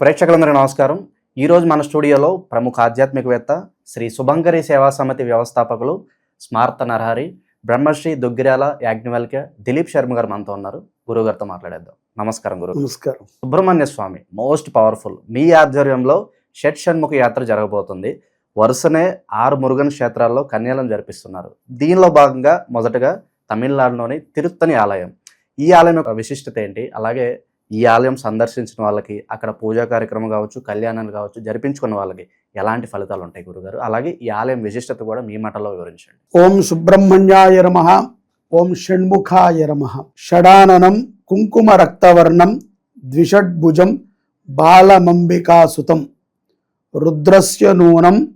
ప్రేక్షకులందరికీ నమస్కారం. ఈరోజు మన స్టూడియోలో ప్రముఖ ఆధ్యాత్మికవేత్త శ్రీ సుభంకరి సేవా సమితి వ్యవస్థాపకులు స్మార్త నరహరి బ్రహ్మశ్రీ దుగ్గిరాల యాజ్ఞవల్క్య దిలీప్ శర్మ గారు మనతో ఉన్నారు. గురుగారితో మాట్లాడేద్దాం. నమస్కారం గురు నమస్కారం. Subrahmanya Swamy most powerful. మీ ఆధ్వర్యంలో షట్ షణ్ముఖ యాత్ర జరగబోతుంది. వరుసనే ఆరు మురుగన్ క్షేత్రాల్లో కన్యాలను జరిపిస్తున్నారు. దీనిలో భాగంగా మొదటగా తమిళనాడులోని తిరుత్తని ఆలయం. ఈ ఆలయం యొక్క విశిష్టత ఏంటి? అలాగే ఈ ఆలయం సందర్శించిన వాళ్ళకి అక్కడ పూజా కార్యక్రమం కావచ్చు కళ్యాణాలు కావచ్చు జరిపించుకున్న వాళ్ళకి ఎలాంటి ఫలితాలు ఉంటాయి గురుగారు? అలాగే ఈ ఆలయం విశిష్టత కూడా మీ మాటలో వివరించండి. ఓం సుబ్రహ్మణ్యాయ నమ. ఓం షణ్ముఖాయ నమ. షడాననం కుంకుమ రక్తవర్ణం ద్విషడ్భుజం బాలమంబికాసుతం రుద్రస్య నూనం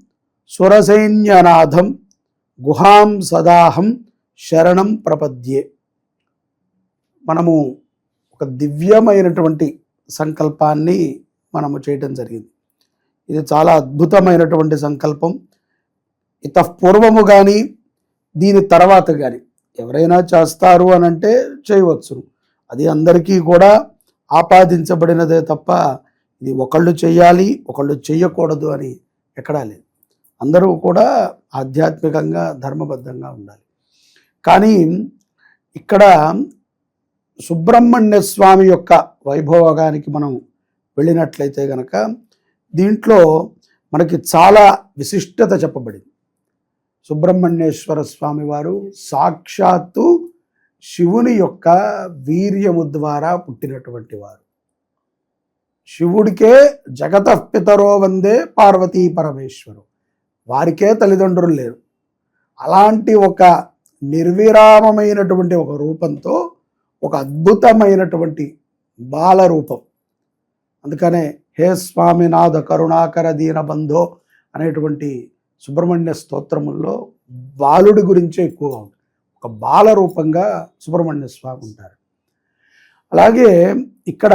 సురసైన్యనాథం గుహాం సదాహం శరణం ప్రపద్యే. మనము ఒక దివ్యమైనటువంటి సంకల్పాన్ని మనము చేయటం జరిగింది. ఇది చాలా అద్భుతమైనటువంటి సంకల్పం. ఇతపూర్వము కానీ దీని తర్వాత కానీ ఎవరైనా చేస్తారు అని అంటే చేయవచ్చు. అది అందరికీ కూడా ఆపాదించబడినదే తప్ప ఇది ఒకళ్ళు చేయాలి ఒకళ్ళు చేయకూడదు అని ఎక్కడా లేదు. అందరూ కూడా ఆధ్యాత్మికంగా ధర్మబద్ధంగా ఉండాలి. కానీ ఇక్కడ సుబ్రహ్మణ్య స్వామి యొక్క వైభోగానికి మనం వెళ్ళినట్లయితే గనక దీంట్లో మనకి చాలా విశిష్టత చెప్పబడింది. సుబ్రహ్మణ్యేశ్వర స్వామి వారు సాక్షాత్తు శివుని యొక్క వీర్యము ద్వారా పుట్టినటువంటి వారు. శివుడికే జగత పితరో వందే పార్వతీ పరమేశ్వరు. వారికే తల్లిదండ్రులు లేరు. అలాంటి ఒక నిర్విరామమైనటువంటి ఒక రూపంతో ఒక అద్భుతమైనటువంటి బాలరూపం. అందుకనే హే స్వామినాథ కరుణాకర దీనబంధో అనేటువంటి సుబ్రహ్మణ్య స్తోత్రముల్లో బాలుడి గురించే ఎక్కువగా ఉంటుంది. ఒక బాలరూపంగా సుబ్రహ్మణ్య స్వామి ఉంటారు. అలాగే ఇక్కడ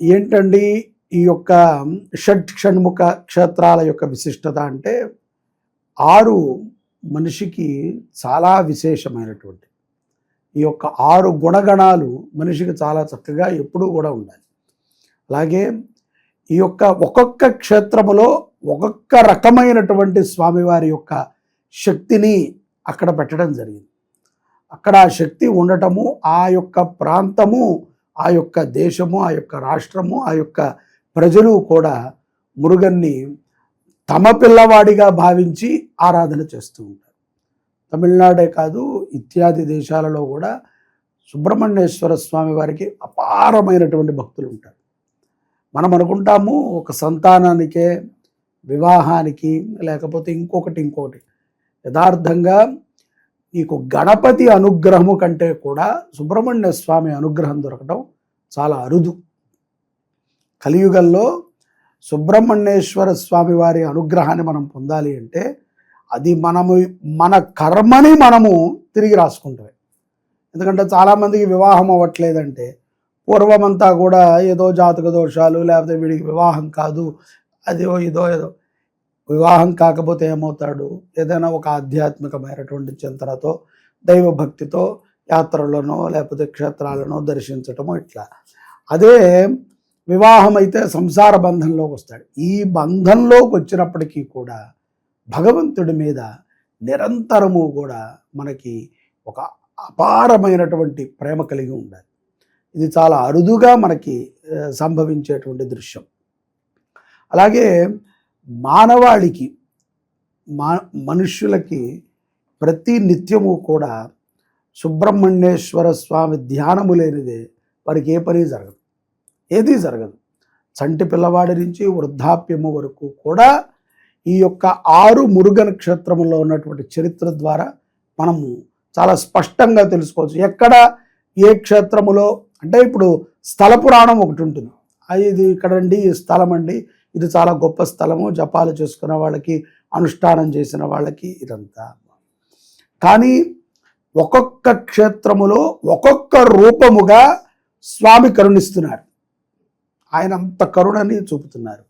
ఏంటండి ఈ యొక్క షట్ షణ్ముఖ క్షేత్రాల యొక్క విశిష్టత అంటే ఆరు మనిషికి చాలా విశేషమైనటువంటి ఈ యొక్క ఆరు గుణగణాలు మనిషికి చాలా చక్కగా ఎప్పుడూ కూడా ఉండాలి. అలాగే ఈ యొక్క ఒక్కొక్క క్షేత్రములో ఒక్కొక్క రకమైనటువంటి స్వామివారి యొక్క శక్తిని అక్కడ పెట్టడం జరిగింది. అక్కడ ఆ శక్తి ఉండటము ఆ యొక్క ప్రాంతము ఆ యొక్క దేశము ఆ యొక్క రాష్ట్రము ఆ యొక్క ప్రజలు కూడా మురుగన్ని తమ పిల్లవాడిగా భావించి ఆరాధన చేస్తూ ఉంటారు. తమిళనాడే కాదు ఇత్యాది దేశాలలో కూడా సుబ్రహ్మణ్యేశ్వర స్వామి వారికి అపారమైనటువంటి భక్తులు ఉంటారు. మనం అనుకుంటాము ఒక సంతానానికే వివాహానికి లేకపోతే ఇంకొకటి ఇంకొకటి. యథార్థంగా నీకు గణపతి అనుగ్రహము కంటే కూడా సుబ్రహ్మణ్య స్వామి అనుగ్రహం దొరకడం చాలా అరుదు. కలియుగంలో సుబ్రహ్మణ్యేశ్వర స్వామి వారి అనుగ్రహాన్ని మనం పొందాలి అంటే అది మనము మన కర్మని మనము తిరిగి రాసుకుంటాం ఎందుకంటే చాలామందికి వివాహం అవ్వట్లేదంటే పూర్వమంతా కూడా ఏదో జాతక దోషాలు లేకపోతే వీడికి వివాహం కాదు అదో ఇదో ఏదో. వివాహం కాకపోతే ఏమవుతాడు? ఏదైనా ఒక ఆధ్యాత్మికమైనటువంటి చింతనతో దైవభక్తితో యాత్రలను లేకపోతే క్షేత్రాలను దర్శించటము ఇట్లా. అదే వివాహం అయితే సంసార బంధంలోకి వస్తాడు. ఈ బంధంలోకి వచ్చినప్పటికీ కూడా భగవంతుడి మీద నిరంతరము కూడా మనకి ఒక అపారమైనటువంటి ప్రేమ కలిగి ఉండాలి. ఇది చాలా అరుదుగా మనకి సంభవించేటువంటి దృశ్యం. అలాగే మానవాళికి మా మనుష్యులకి ప్రతి నిత్యము కూడా సుబ్రహ్మణ్యేశ్వర స్వామి ధ్యానము లేనిదే వారికి ఏ పని జరగదు. ఏదీ జరగదు. చంటి పిల్లవాడి నుంచి వృద్ధాప్యము వరకు కూడా ఈ యొక్క ఆరు మురుగన్ క్షేత్రములో ఉన్నటువంటి చరిత్ర ద్వారా మనము చాలా స్పష్టంగా తెలుసుకోవచ్చు. ఎక్కడ ఏ క్షేత్రములో అంటే ఇప్పుడు స్థల పురాణం ఒకటి ఉంటుంది. అది ఇది ఇక్కడండి ఈ స్థలం అండి. ఇది చాలా గొప్ప స్థలము. జపాలు చేసుకున్న వాళ్ళకి అనుష్ఠానం చేసిన వాళ్ళకి ఇదంతా. కానీ ఒక్కొక్క క్షేత్రములో ఒక్కొక్క రూపముగా స్వామి కరుణిస్తున్నారు. ఆయన అంత కరుణని చూపుతున్నారు.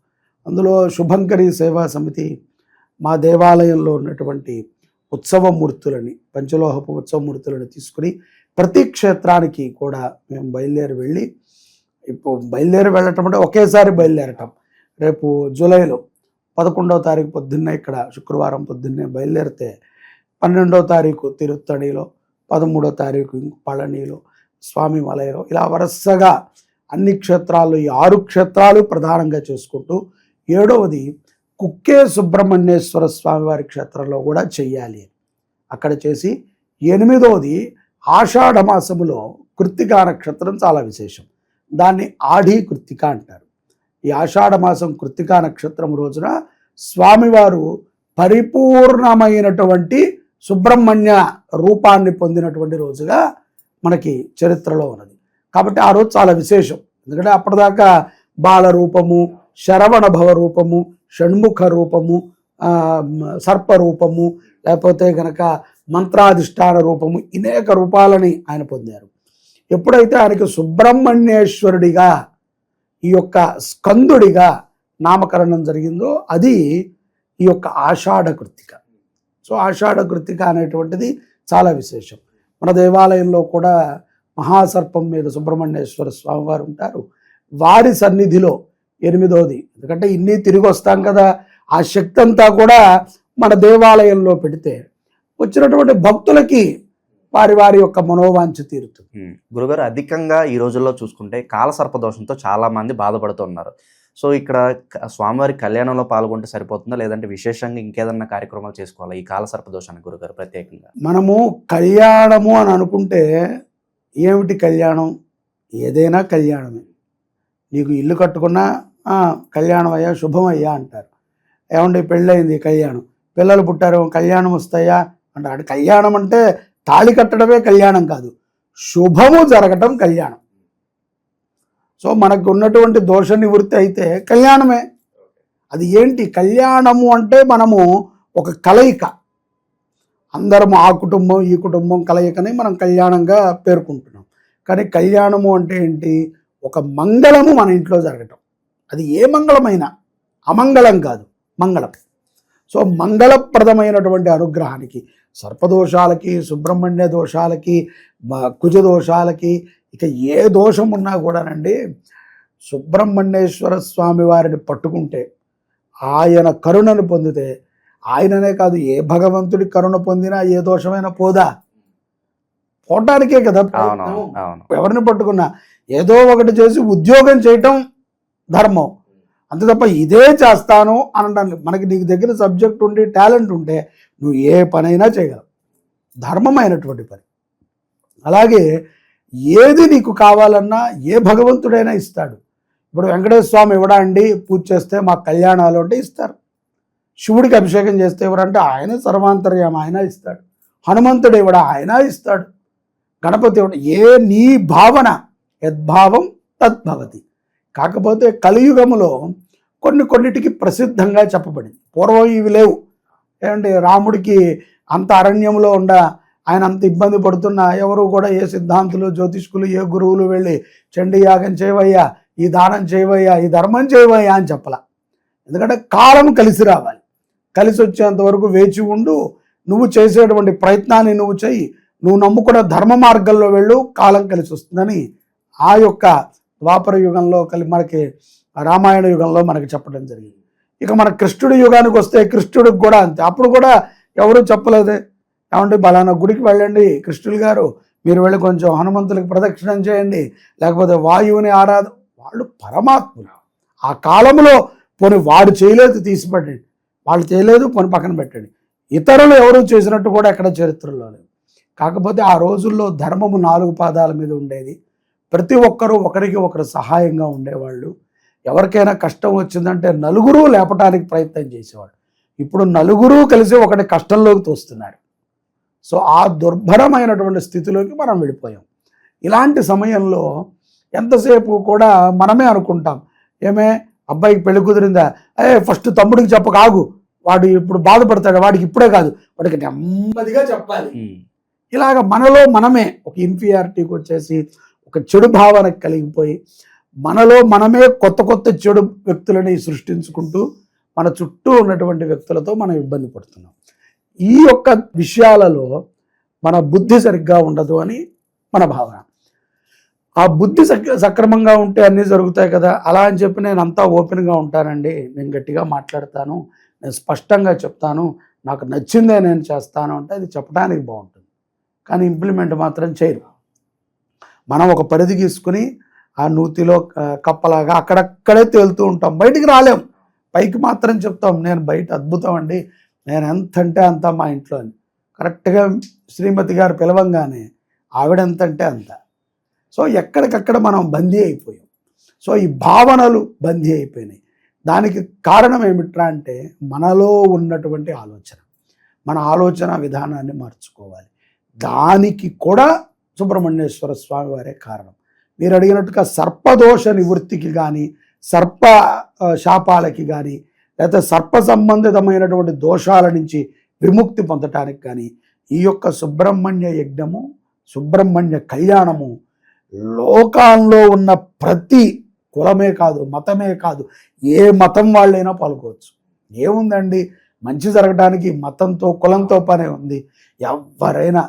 అందులో శుభంకరి సేవా సమితి మా దేవాలయంలో ఉన్నటువంటి ఉత్సవమూర్తులని పంచలోహపు ఉత్సవమూర్తులను తీసుకుని ప్రతి క్షేత్రానికి కూడా మేము బయలుదేరి వెళ్ళి ఇప్పుడు బయలుదేరి వెళ్ళటం అంటే ఒకేసారి బయలుదేరటం. రేపు జూలైలో పదకొండవ తారీఖు పొద్దున్నే ఇక్కడ శుక్రవారం పొద్దున్నే బయలుదేరితే పన్నెండవ తారీఖు తిరుత్తణిలో పదమూడో తారీఖు పళనిలో స్వామి వలయలో ఇలా వరుసగా అన్ని క్షేత్రాలు ఈ ఆరు క్షేత్రాలు ప్రధానంగా చేసుకుంటూ ఏడవది కుక్కే సుబ్రహ్మణ్యేశ్వర స్వామివారి క్షేత్రంలో కూడా చెయ్యాలి. అక్కడ చేసి ఎనిమిదవది ఆషాఢ మాసములో కృత్తికా నక్షత్రం చాలా విశేషం. దాన్ని ఆఢీ కృత్తిక అంటారు. ఈ ఆషాఢ మాసం కృత్తికా నక్షత్రం రోజున స్వామివారు పరిపూర్ణమైనటువంటి సుబ్రహ్మణ్య రూపాన్ని పొందినటువంటి రోజుగా మనకి చరిత్రలో ఉన్నది. కాబట్టి ఆ రోజు చాలా విశేషం. ఎందుకంటే అప్పటిదాకా బాల రూపము శరవణభవ రూపము షణ్ముఖ రూపము సర్పరూపము సర్ప రూపము లేకపోతే గనక మంత్రాధిష్టాన రూపము అనేక రూపాలని ఆయన పొందారు. ఎప్పుడైతే ఆయనకి సుబ్రహ్మణ్యేశ్వరుడిగా ఈ యొక్క స్కందుడిగా నామకరణం జరిగిందో అది ఈ యొక్క ఆషాఢ కృత్తిక సో ఆషాఢ కృత్తిక అనేటువంటిది చాలా విశేషం. మన దేవాలయంలో కూడా మహాసర్పం మీద సుబ్రహ్మణ్యేశ్వర స్వామివారు ఉంటారు. వారి సన్నిధిలో ఎనిమిదోది. ఎందుకంటే ఇన్ని తిరిగి వస్తాం కదా ఆ శక్తి అంతా కూడా మన దేవాలయంలో పెడితే వచ్చినటువంటి భక్తులకి వారి వారి యొక్క మనోవాంఛ తీరుతుంది. గురుగారు అధికంగా ఈ రోజుల్లో చూసుకుంటే కాలసర్ప దోషంతో చాలా మంది బాధపడుతున్నారు సో ఇక్కడ స్వామివారి కళ్యాణంలో పాల్గొంటే సరిపోతుందా? లేదంటే విశేషంగా ఇంకేదన్నా కార్యక్రమాలు చేసుకోవాలా ఈ కాలసర్ప దోషానికి గురుగారు ప్రత్యేకంగా? మనము కళ్యాణము అని అనుకుంటే ఏమిటి కళ్యాణం? ఏదైనా కళ్యాణమే. నీకు ఇల్లు కట్టుకున్నా "ఆ, కళ్యాణం అయ్యా శుభం అయ్యా అంటారు. ఏమండి పెళ్ళయింది కళ్యాణం? పిల్లలు పుట్టారు కళ్యాణం వస్తాయా? అంటారు. కళ్యాణం అంటే తాళి కట్టడమే కళ్యాణం కాదు శుభము జరగటం కళ్యాణం. సో మనకు ఉన్నటువంటి దోష నివృత్తి అయితే కళ్యాణమే. అది ఏంటి? కళ్యాణము అంటే మనము ఒక కలయిక. అందరం ఆ కుటుంబం ఈ కుటుంబం కలయికని మనం కళ్యాణంగా పేర్కొంటున్నాం. కానీ కళ్యాణము అంటే ఏంటి? ఒక మంగళము మన ఇంట్లో జరగటం. అది ఏ మంగళమైనా అమంగళం కాదు మంగళం. సో మంగళప్రదమైనటువంటి అనుగ్రహానికి సర్పదోషాలకి సుబ్రహ్మణ్య దోషాలకి కుజ దోషాలకి ఇక ఏ దోషం ఉన్నా కూడానండి సుబ్రహ్మణ్యేశ్వర స్వామి వారిని పట్టుకుంటే ఆయన కరుణను పొందితే ఆయననే కాదు ఏ భగవంతుడి కరుణ పొందినా ఏ దోషమైనా పోదా? పోవటానికే కదా ఎవరిని పట్టుకున్నా? ఏదో ఒకటి చేసి ఉద్యోగం చేయటం ధర్మం. అంతే తప్ప ఇదే చేస్తాను అనడానికి మనకి నీకు దగ్గర సబ్జెక్ట్ ఉండి టాలెంట్ ఉంటే నువ్వు ఏ పనైనా చేయగలవు. ధర్మమైనటువంటి పని. అలాగే ఏది నీకు కావాలన్నా ఏ భగవంతుడైనా ఇస్తాడు. ఇప్పుడు వెంకటేశ్వర స్వామి ఇవ్వడా అండి? పూజ చేస్తే మా కళ్యాణాలు అంటే ఇస్తారు. శివుడికి అభిషేకం చేస్తే ఎవరంటే ఆయన సర్వాంతర్యం ఆయన ఇస్తాడు. హనుమంతుడు ఇవ్వడా? ఆయన ఇస్తాడు. గణపతి ఇవ్వడం? ఏ నీ భావన యద్భావం తద్భవతి. కాకపోతే కలియుగములో కొన్ని కొన్నిటికి ప్రసిద్ధంగా చెప్పబడింది. పూర్వం ఇవి లేవు. ఏమంటే రాముడికి అంత అరణ్యంలో ఉండ ఆయన అంత ఇబ్బంది పడుతున్నా ఎవరు కూడా ఏ సిద్ధాంతులు జ్యోతిష్కులు ఏ గురువులు వెళ్ళి చండీ యాగం చేయవయ్యా ఈ దానం చేయవయ్యా ఈ ధర్మం చేయవయ్యా అని చెప్పలా. ఎందుకంటే కాలం కలిసి రావాలి. కలిసి వచ్చేంత వరకు వేచి ఉండు నువ్వు చేసేటువంటి ప్రయత్నాన్ని నువ్వు చెయ్యి. నువ్వు నమ్ముకున్న ధర్మ మార్గంలో వెళ్ళు కాలం కలిసి వస్తుందని ఆ యొక్క ద్వాపర యుగంలో కలి మనకి రామాయణ యుగంలో మనకి చెప్పడం జరిగింది. ఇక మన కృష్ణుడి యుగానికి వస్తే కృష్ణుడికి కూడా అంతే. అప్పుడు కూడా ఎవరు చెప్పలేదే. ఏమంటే బలానా గుడికి వెళ్ళండి కృష్ణులు గారు. మీరు వెళ్ళి కొంచెం హనుమంతులకు ప్రదక్షిణం చేయండి. లేకపోతే వాయువుని ఆరాధ వాళ్ళు పరమాత్ములు. ఆ కాలంలో పోనీ వాడు చేయలేదు తీసిపెట్టండి వాళ్ళు చేయలేదు పోనీ పక్కన పెట్టండి. ఇతరులు ఎవరు చేసినట్టు కూడా ఎక్కడ చరిత్రలో లేదు. కాకపోతే ఆ రోజుల్లో ధర్మము నాలుగు పాదాల మీద ఉండేది. ప్రతి ఒక్కరూ ఒకరికి ఒకరు సహాయంగా ఉండేవాళ్ళు. ఎవరికైనా కష్టం వచ్చిందంటే నలుగురు లేపటానికి ప్రయత్నం చేసేవాడు ఇప్పుడు నలుగురు కలిసి ఒకటి కష్టంలోకి తోస్తున్నారు సో ఆ దుర్భరమైనటువంటి స్థితిలోకి మనం వెళ్ళిపోయాం. ఇలాంటి సమయంలో ఎంతసేపు కూడా మనమే అనుకుంటాం. ఏమే? అబ్బాయికి పెళ్ళి కుదిరిందా? ఏ ఫస్ట్ తమ్ముడికి చెప్పక ఆగు. వాడు ఇప్పుడు బాధపడతాడు వాడికి ఇప్పుడే కాదు. వాడికి నెమ్మదిగా చెప్పాలి. ఇలాగ మనలో మనమే ఒక ఇన్ఫీరియారిటీకి వచ్చేసి ఒక చెడు భావన కలిగిపోయి మనలో మనమే కొత్త కొత్త చెడు వ్యక్తులని సృష్టించుకుంటూ మన చుట్టూ ఉన్నటువంటి వ్యక్తులతో మనం ఇబ్బంది పడుతున్నాం. ఈ యొక్క విషయాలలో మన బుద్ధి సరిగ్గా ఉండదు అని మన భావన. ఆ బుద్ధి సక్రమంగా ఉంటే అన్నీ జరుగుతాయి కదా అలా అని చెప్పి నేను అంతా ఓపెన్గా ఉంటానండి. నేను గట్టిగా మాట్లాడతాను నేను స్పష్టంగా చెప్తాను నాకు నచ్చిందే నేను చేస్తాను అంటే అది చెప్పడానికి బాగుంటుంది. కానీ ఇంప్లిమెంట్ మాత్రం చేయరు. మనం ఒక పరిధి గీసుకుని ఆ నూతిలో కప్పలాగా అక్కడక్కడే తేలుతూ ఉంటాం. బయటికి రాలేం. పైకి మాత్రం చెప్తాం నేను బయట అద్భుతం అండి. నేను ఎంత అంటే అంత మా ఇంట్లో అని. కరెక్ట్గా శ్రీమతి గారు పిలవంగానే ఆవిడ ఎంత అంటే అంత. సో ఎక్కడికక్కడ మనం బందీ అయిపోయాం. సో ఈ భావనలు బందీ అయిపోయినాయి. దానికి కారణం ఏమిట్రా అంటే మనలో ఉన్నటువంటి ఆలోచన. మన ఆలోచన విధానాన్ని మార్చుకోవాలి. దానికి కూడా సుబ్రహ్మణ్యేశ్వర స్వామి వారే కారణం. మీరు అడిగినట్టుగా సర్పదోష నివృత్తికి కానీ సర్ప శాపాలకి కానీ లేకపోతే సర్ప సంబంధితమైనటువంటి దోషాల నుంచి విముక్తి పొందటానికి కానీ ఈ యొక్క సుబ్రహ్మణ్య యజ్ఞము సుబ్రహ్మణ్య కళ్యాణము లోకాల్లో ఉన్న ప్రతి కులమే కాదు మతమే కాదు ఏ మతం వాళ్ళైనా పాల్గొవచ్చు. ఏముందండి? మంచి జరగడానికి మతంతో కులంతో పనే ఉంది. ఎవరైనా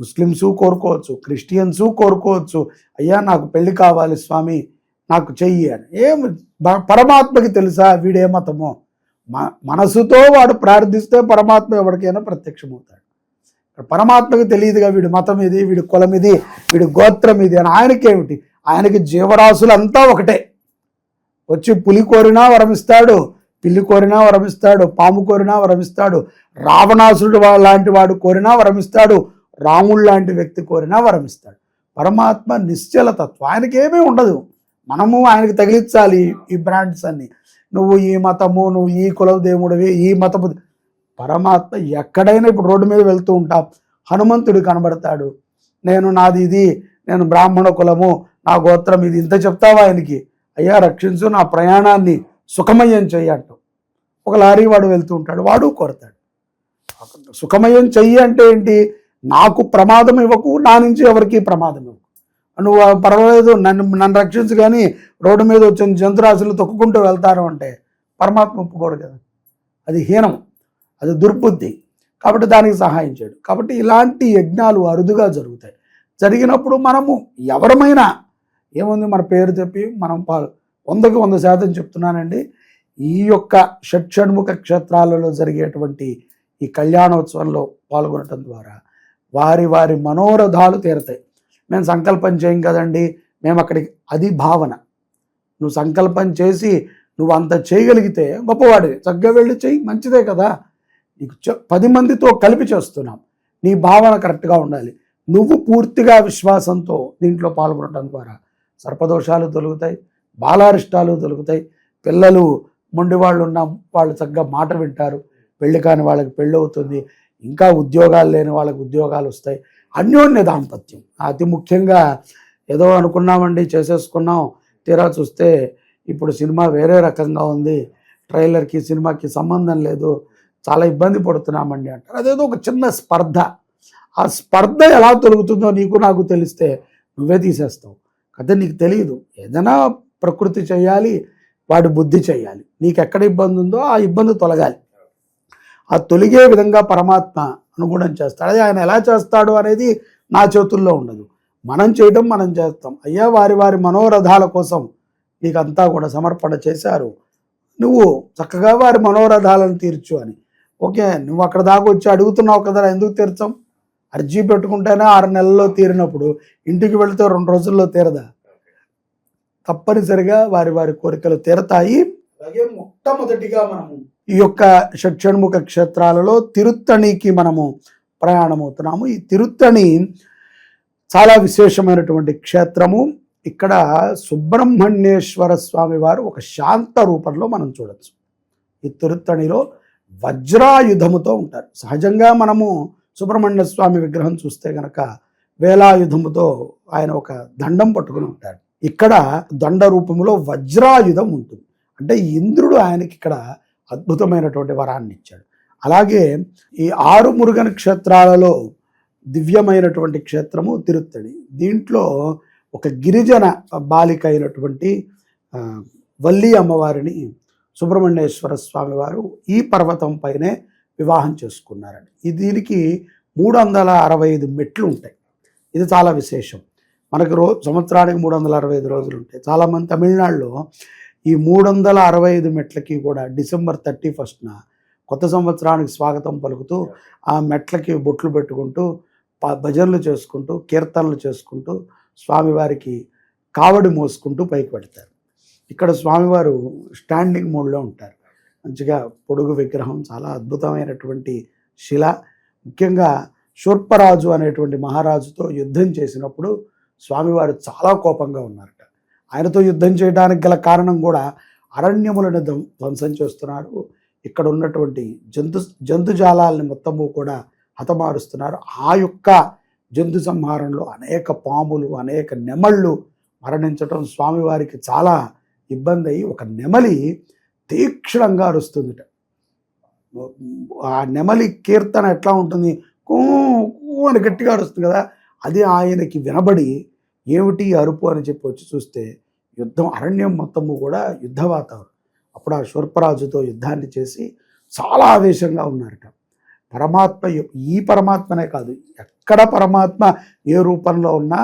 ముస్లిమ్స్ కోరుకోవచ్చు క్రిస్టియన్స్ కోరుకోవచ్చు అయ్యా నాకు పెళ్ళి కావాలి స్వామి నాకు చెయ్యి అని. ఏం పరమాత్మకి తెలుసా వీడే మతమో? మ- మనసుతో వాడు ప్రార్థిస్తే పరమాత్మ ఎవరికైనా ప్రత్యక్షమవుతాడు. పరమాత్మకి తెలియదుగా వీడి మతం ఇది వీడి కులం ఇది వీడి గోత్రం ఇది అని ఆయనకేమిటి? ఆయనకి జీవరాశులంతా ఒకటే. వచ్చి పులి కోరినా వరమిస్తాడు పిల్లి కోరినా వరమిస్తాడు పాము కోరినా వరమిస్తాడు రావణాసురుడు లాంటి వాడు కోరినా వరమిస్తాడు రాముడు లాంటి వ్యక్తి కోరినా వరమిస్తాడు పరమాత్మ నిశ్చలతత్వం ఆయనకి ఏమీ ఉండదు. మనము ఆయనకి తగిలించాలి ఈ బ్రాండ్స్ అన్ని. నువ్వు ఈ మతము నువ్వు ఈ కులదేవుడివి ఈ మతము పరమాత్మ ఎక్కడైనా ఇప్పుడు రోడ్డు మీద వెళ్తూ ఉంటాం. హనుమంతుడు కనబడతాడు. నేను నాది ఇది నేను బ్రాహ్మణ కులము నా గోత్రం ఇది ఇంత చెప్తావా ఆయనకి? అయ్యా రక్షించు నా ప్రయాణాన్ని సుఖమయం చెయ్యంట ఒక లారీ వాడు వెళ్తూ ఉంటాడు. వాడు కోరతాడు. సుఖమయం చెయ్యి అంటే ఏంటి? నాకు ప్రమాదం ఇవ్వకు నా నుంచి ఎవరికి ప్రమాదం ఇవ్వకు. నువ్వు పర్వాలేదు నన్ను నన్ను రక్షించు కానీ రోడ్డు మీద వచ్చిన జంతురాశులు తొక్కుకుంటూ వెళ్తారు అంటే పరమాత్మ ఒప్పుకోడు కదా. అది హీనం అది దుర్బుద్ధి. కాబట్టి దానికి సహాయం చేయడు. కాబట్టి ఇలాంటి యజ్ఞాలు అరుదుగా జరుగుతాయి. జరిగినప్పుడు మనము ఎవరమైనా ఏముంది మన పేరు చెప్పి మనం పాల్ వందకి వంద శాతం చెప్తున్నానండి ఈ యొక్క షట్షణ్ముఖ క్షేత్రాలలో జరిగేటువంటి ఈ కళ్యాణోత్సవంలో పాల్గొనటం ద్వారా వారి వారి మనోరథాలు తీరతాయి. మేము సంకల్పం చేయం కదండి మేము అక్కడికి అది భావన. నువ్వు సంకల్పం చేసి నువ్వు అంత చేయగలిగితే గొప్పవాడివి. చక్కగా వెళ్ళి చెయ్యి మంచిదే కదా. నీకు పది మందితో కలిపి చేస్తున్నాం. నీ భావన కరెక్ట్గా ఉండాలి. నువ్వు పూర్తిగా విశ్వాసంతో దీంట్లో పాల్గొనడం ద్వారా సర్పదోషాలు తొలుగుతాయి బాలారిష్టాలు తొలుగుతాయి. పిల్లలు మొండి వాళ్ళు ఉన్న వాళ్ళు చక్కగా మాట వింటారు. పెళ్ళి కాని వాళ్ళకి పెళ్ళి అవుతుంది ఇంకా ఉద్యోగాలు లేని వాళ్ళకి ఉద్యోగాలు వస్తాయి. అన్యోన్య దాంపత్యం. అతి ముఖ్యంగా ఏదో అనుకున్నామండి చేసేసుకున్నాం. తీరా చూస్తే ఇప్పుడు సినిమా వేరే రకంగా ఉంది. ట్రైలర్కి సినిమాకి సంబంధం లేదు. చాలా ఇబ్బంది పడుతున్నామండి అంటారు. అదేదో ఒక చిన్న స్పర్ధ. ఆ స్పర్ధ ఎలా తొలుగుతుందో నీకు నాకు తెలిస్తే నువ్వే తీసేస్తావు. కదా నీకు తెలియదు ఏదైనా ప్రకృతి చేయాలి వాడి బుద్ధి చేయాలి. నీకు ఎక్కడ ఇబ్బంది ఉందో ఆ ఇబ్బంది తొలగాలి. ఆ తొలిగే విధంగా పరమాత్మ అనుగుణం చేస్తాడు. అదే ఆయన ఎలా చేస్తాడు అనేది నా చేతుల్లో ఉండదు. మనం చేయడం మనం చేస్తాం. అయ్యా వారి వారి మనోరథాల కోసం నీకంతా కూడా సమర్పణ చేశారు. నువ్వు చక్కగా వారి మనోరథాలను తీర్చు అని. ఓకే నువ్వు అక్కడ దాకా వచ్చి అడుగుతున్నావు కదా ఎందుకు తీర్చాం? అర్జీ పెట్టుకుంటేనే ఆరు నెలల్లో తీరినప్పుడు ఇంటికి వెళితే రెండు రోజుల్లో తీరదా? తప్పనిసరిగా వారి వారి కోరికలు తీరతాయి. అలాగే మొట్టమొదటిగా మనము ఈ యొక్క షట్షణ్ముఖ క్షేత్రాలలో తిరుత్తణికి మనము ప్రయాణమవుతున్నాము. ఈ తిరుత్తణి చాలా విశేషమైనటువంటి క్షేత్రము. ఇక్కడ సుబ్రహ్మణ్యేశ్వర స్వామి వారు ఒక శాంత రూపంలో మనం చూడొచ్చు. ఈ తిరుత్తణిలో వజ్రాయుధముతో ఉంటారు. సహజంగా మనము సుబ్రహ్మణ్య స్వామి విగ్రహం చూస్తే గనక వేలాయుధముతో ఆయన ఒక దండం పట్టుకుని ఉంటాడు. ఇక్కడ దండ రూపంలో వజ్రాయుధం ఉంటుంది. అంటే ఇంద్రుడు ఆయనకి ఇక్కడ అద్భుతమైనటువంటి వరాన్ని ఇచ్చాడు అలాగే ఈ ఆరు మురుగన్ క్షేత్రాలలో దివ్యమైనటువంటి క్షేత్రము తిరుత్తడి. దీంట్లో ఒక గిరిజన బాలిక అయినటువంటి వల్లి అమ్మవారిని సుబ్రహ్మణ్యేశ్వర స్వామి వారు ఈ పర్వతం పైనే వివాహం చేసుకున్నారండి. దీనికి మూడు వందల అరవై ఐదు మెట్లు ఉంటాయి. ఇది చాలా విశేషం. మనకు రో సంవత్సరానికి మూడు వందల అరవై ఐదు రోజులు ఉంటాయి చాలామంది తమిళనాడులో ఈ మూడు వందల అరవై ఐదు మెట్లకి కూడా డిసెంబర్ థర్టీ ఫస్ట్న కొత్త సంవత్సరానికి స్వాగతం పలుకుతూ ఆ మెట్లకి బొట్లు పెట్టుకుంటూ భజనలు చేసుకుంటూ కీర్తనలు చేసుకుంటూ స్వామివారికి కావడి మోసుకుంటూ పైకి పెడతారు ఇక్కడ స్వామివారు స్టాండింగ్ మోడ్లో ఉంటారు. మంచిగా పొడుగు విగ్రహం చాలా అద్భుతమైనటువంటి శిల ముఖ్యంగా శూర్పరాజు అనేటువంటి మహారాజుతో యుద్ధం చేసినప్పుడు స్వామివారు చాలా కోపంగా ఉన్నారు. ఆయనతో యుద్ధం చేయడానికి గల కారణం కూడా అరణ్యములను ధ్వం- ధ్వంసం చేస్తున్నారు ఇక్కడ ఉన్నటువంటి జంతు జంతుజాలాలని మొత్తము కూడా హతమారుస్తున్నారు. ఆ యొక్క జంతు సంహారంలో అనేక పాములు అనేక నెమళ్ళు మరణించటం స్వామివారికి చాలా ఇబ్బంది అయ్యి ఒక నెమలి తీక్షణంగా అరుస్తుందిట. ఆ నెమలి కీర్తన ఎట్లా ఉంటుంది? కూ అని గట్టిగా అరుస్తుంది కదా. అది ఆయనకి వినబడి ఏమిటి అరుపు అని చెప్పి వచ్చి చూస్తే యుద్ధం అరణ్యం మొత్తము కూడా యుద్ధ వాతావరణం అప్పుడు ఆ శూర్పరాజుతో యుద్ధాన్ని చేసి చాలా ఆవేశంగా ఉన్నారట. పరమాత్మ ఈ పరమాత్మనే కాదు ఎక్కడ పరమాత్మ ఏ రూపంలో ఉన్నా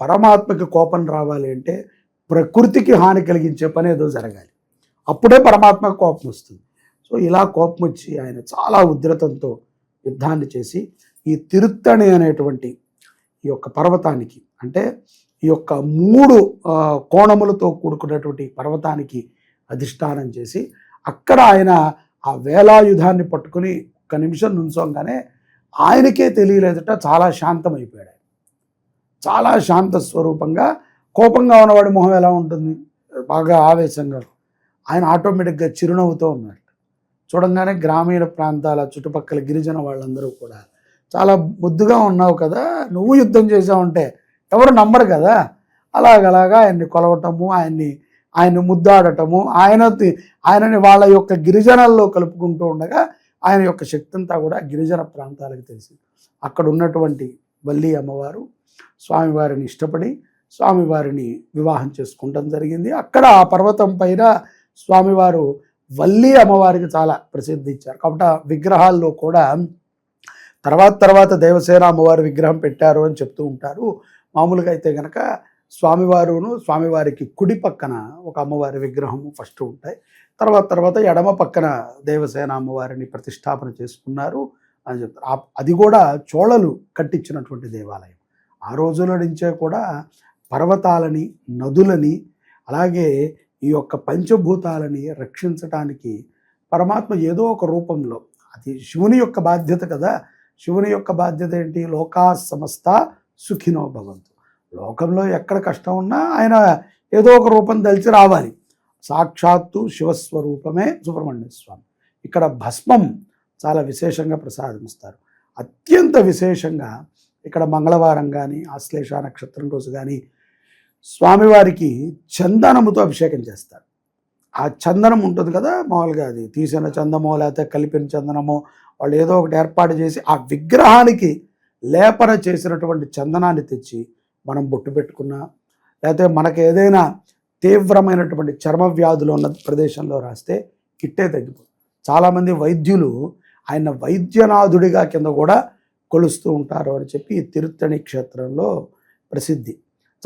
పరమాత్మకి కోపం రావాలి అంటే ప్రకృతికి హాని కలిగించే పని ఏదో జరగాలి. అప్పుడే పరమాత్మ కోపం వస్తుంది. సో ఇలా కోపం వచ్చి ఆయన చాలా ఉద్రతంతో యుద్ధాన్ని చేసి ఈ తిరుత్తణి అనేటువంటి ఈ యొక్క పర్వతానికి అంటే ఈ యొక్క మూడు కోణములతో కూడుకున్నటువంటి పర్వతానికి అధిష్టానం చేసి అక్కడ ఆయన ఆ వేలాయుధాన్ని పట్టుకుని ఒక్క నిమిషం నుంచోగానే ఆయనకే తెలియలేదట చాలా శాంతమైపోయాడు చాలా శాంత స్వరూపంగా కోపంగా ఉన్నవాడి మొహం ఎలా ఉంటుంది? బాగా ఆవేశంగా ఆయన ఆటోమేటిక్గా చిరునవ్వుతో ఉన్నాడు. చూడంగానే గ్రామీణ ప్రాంతాల చుట్టుపక్కల గిరిజన వాళ్ళందరూ కూడా చాలా బొద్దుగా ఉన్నావు కదా నువ్వు యుద్ధం చేసావంటే ఎవరు నమ్మరు కదా. అలాగలాగా ఆయన్ని కొలవటము ఆయన్ని ఆయన్ని ముద్దాడటము ఆయన ఆయనని వాళ్ళ యొక్క గిరిజనల్లో కలుపుకుంటూ ఉండగా ఆయన యొక్క శక్తి అంతా కూడా గిరిజన ప్రాంతాలకు తెలిసింది. అక్కడ ఉన్నటువంటి వల్లి అమ్మవారు స్వామివారిని ఇష్టపడి స్వామివారిని వివాహం చేసుకోవడం జరిగింది. అక్కడ ఆ పర్వతం పైన స్వామివారు వల్లి అమ్మవారికి చాలా ప్రసిద్ధి ఇచ్చారు. కాబట్టి ఆ విగ్రహాల్లో కూడా తర్వాత తర్వాత దేవసేన అమ్మవారి విగ్రహం పెట్టారు అని చెప్తూ ఉంటారు. మామూలుగా అయితే గనక స్వామివారును స్వామివారికి కుడి పక్కన ఒక అమ్మవారి విగ్రహం ఫస్ట్ ఉంటాయి. తర్వాత తర్వాత ఎడమ పక్కన దేవసేన అమ్మవారిని ప్రతిష్టాపన చేసుకున్నారు అని చెప్తారు. అది కూడా చోళలు కట్టించినటువంటి దేవాలయం. ఆ రోజుల నుంచే కూడా పర్వతాలని నదులని అలాగే ఈ యొక్క పంచభూతాలని రక్షించటానికి పరమాత్మ ఏదో ఒక రూపంలో అది శివుని యొక్క బాధ్యత కదా. శివుని యొక్క బాధ్యత ఏంటి? లోకా సమస్త సుఖినో భవంతు. లోకంలో ఎక్కడ కష్టం ఉన్నా ఆయన ఏదో ఒక రూపం దలిచి రావాలి. సాక్షాత్తు శివస్వరూపమే సుబ్రహ్మణ్య స్వామి. ఇక్కడ భస్మం చాలా విశేషంగా ప్రసాదిస్తారు. అత్యంత విశేషంగా ఇక్కడ మంగళవారం కానీ ఆశ్లేష నక్షత్రం రోజు కానీ స్వామివారికి చందనముతో అభిషేకం చేస్తారు. ఆ చందనం ఉంటుంది కదా మామూలుగా అది తీసిన చందమో లేకపోతే కలిపిన చందనమో వాళ్ళు ఏదో ఒకటి ఏర్పాటు చేసి ఆ విగ్రహానికి లేపన చేసినటువంటి చందనాన్ని తెచ్చి మనం బొట్టు పెట్టుకున్నా లేకపోతే మనకు ఏదైనా తీవ్రమైనటువంటి చర్మ వ్యాధులు ఉన్న ప్రదేశంలో రాస్తే కిట్టే తగ్గిపోతుంది చాలామంది వైద్యులు ఆయన వైద్యనాథుడిగా కింద కూడా కొలుస్తూ ఉంటారు అని చెప్పి ఈ తిరుత్తణి క్షేత్రంలో ప్రసిద్ధి.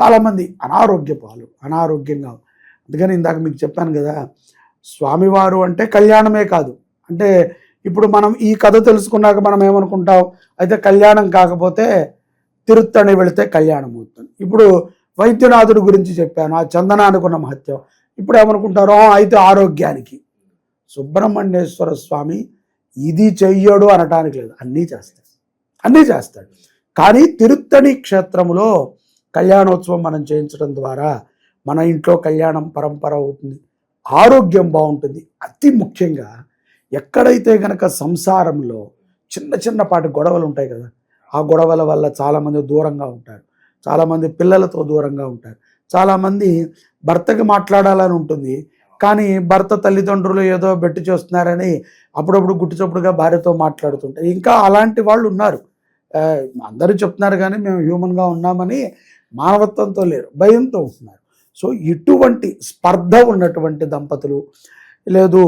చాలామంది అనారోగ్య పాలు అనారోగ్యంగా. అందుకని ఇందాక మీకు చెప్పాను కదా స్వామివారు అంటే కళ్యాణమే కాదు. అంటే ఇప్పుడు మనం ఈ కథ తెలుసుకున్నాక మనం ఏమనుకుంటాం? అయితే కళ్యాణం కాకపోతే తిరుత్తణి వెళితే కళ్యాణం అవుతుంది. ఇప్పుడు వైద్యనాథుడి గురించి చెప్పాను ఆ చందనానికి ఉన్న మహత్యం. ఇప్పుడు ఏమనుకుంటారో? అయితే ఆరోగ్యానికి. సుబ్రహ్మణ్యేశ్వర స్వామి ఇది చెయ్యడు అనటానికి లేదు. అన్నీ చేస్తాడు. అన్నీ చేస్తాడు. కానీ తిరుత్తణి క్షేత్రములో కళ్యాణోత్సవం మనం చేయించడం ద్వారా మన ఇంట్లో కళ్యాణం పరంపర అవుతుంది. ఆరోగ్యం బాగుంటుంది. అతి ముఖ్యంగా ఎక్కడైతే గనక సంసారంలో చిన్న చిన్నపాటి గొడవలు ఉంటాయి కదా ఆ గొడవల వల్ల చాలామంది దూరంగా ఉంటారు చాలామంది పిల్లలతో దూరంగా ఉంటారు చాలామంది భర్తకి మాట్లాడాలని ఉంటుంది కానీ భర్త తల్లిదండ్రులు ఏదో బెట్టి చేస్తున్నారని అప్పుడప్పుడు గుట్టుచప్పుడుగా భార్యతో మాట్లాడుతుంటారు. ఇంకా అలాంటి వాళ్ళు ఉన్నారు. అందరూ చెప్తున్నారు కానీ మేము హ్యూమన్గా ఉన్నామని మానవత్వంతో లేరు భయంతో ఉంటున్నారు. సో ఇటువంటి స్పర్ధ ఉన్నటువంటి దంపతులు లేదు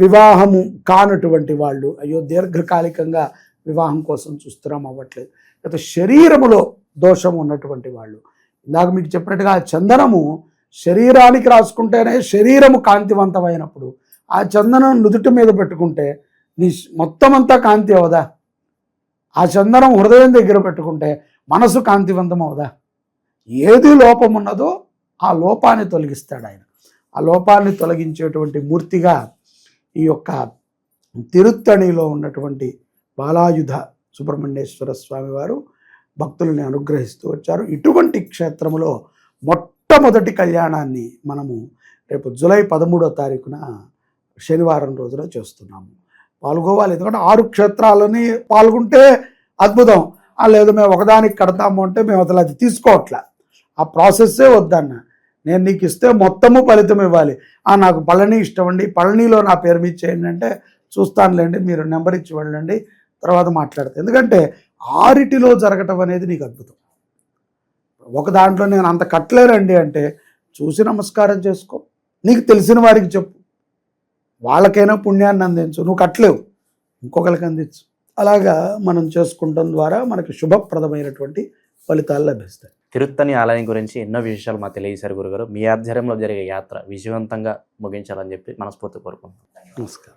వివాహము కానటువంటి వాళ్ళు అయ్యో దీర్ఘకాలికంగా వివాహం కోసం చూస్తున్నాం అవ్వట్లేదు. లేకపోతే శరీరములో దోషం ఉన్నటువంటి వాళ్ళు. ఇందాక మీకు చెప్పినట్టుగా ఆ చందనము శరీరానికి రాసుకుంటేనే శరీరము కాంతివంతమైనప్పుడు ఆ చందనం నుదుటి మీద పెట్టుకుంటే నీ మొత్తం అంతా కాంతి అవదా? ఆ చందనం హృదయం దగ్గర పెట్టుకుంటే మనసు కాంతివంతం అవదా ఏది లోపం ఉన్నదో ఆ లోపాన్ని తొలగిస్తాడు ఆయన. ఆ లోపాన్ని తొలగించేటువంటి మూర్తిగా ఈ యొక్క తిరుత్తణిలో ఉన్నటువంటి బాలాయుధ సుబ్రహ్మణ్యేశ్వర స్వామి వారు భక్తులని అనుగ్రహిస్తూ వచ్చారు. ఇటువంటి క్షేత్రములో మొట్టమొదటి కళ్యాణాన్ని మనము రేపు జూలై పదమూడో తారీఖున శనివారం రోజున చేస్తున్నాము. పాల్గొవాలి. ఎందుకంటే ఆరు క్షేత్రాలని పాల్గొంటే అద్భుతం. లేదు మేము ఒకదానికి కడతాము అంటే మేము అసలు అది తీసుకోవట్లే. ఆ ప్రాసెస్సే వద్దన్నా. నేను నీకు ఇస్తే మొత్తము ఫలితం ఇవ్వాలి. ఆ నాకు పళని ఇష్టం అండి. పళనిలో నా పేరు మీద చేయండి అంటే చూస్తానులేండి మీరు నెంబర్ ఇచ్చి వెళ్ళండి తర్వాత మాట్లాడతాను ఎందుకంటే ఆరిటిలో జరగటం అనేది నీకు అద్భుతం. ఒక దాంట్లో నేను అంత కట్టలేరండి అంటే చూసి నమస్కారం చేసుకో. నీకు తెలిసిన వారికి చెప్పు. వాళ్ళకైనా పుణ్యాన్ని అందించు. నువ్వు కట్టలేవు ఇంకొకరికి అందించు. అలాగా మనం చేసుకుంటాం ద్వారా మనకి శుభప్రదమైనటువంటి ఫలితాలు లభిస్తాయి. తిరుత్తని ఆలయం గురించి ఎన్నో విషయాలు మాకు తెలియజేశారు గురుగారు. మీ ఆధ్వర్యంలో జరిగే యాత్ర విజయవంతంగా ముగించాలని చెప్పి మనస్ఫూర్తి కోరుకుంటున్నాం. నమస్కారం.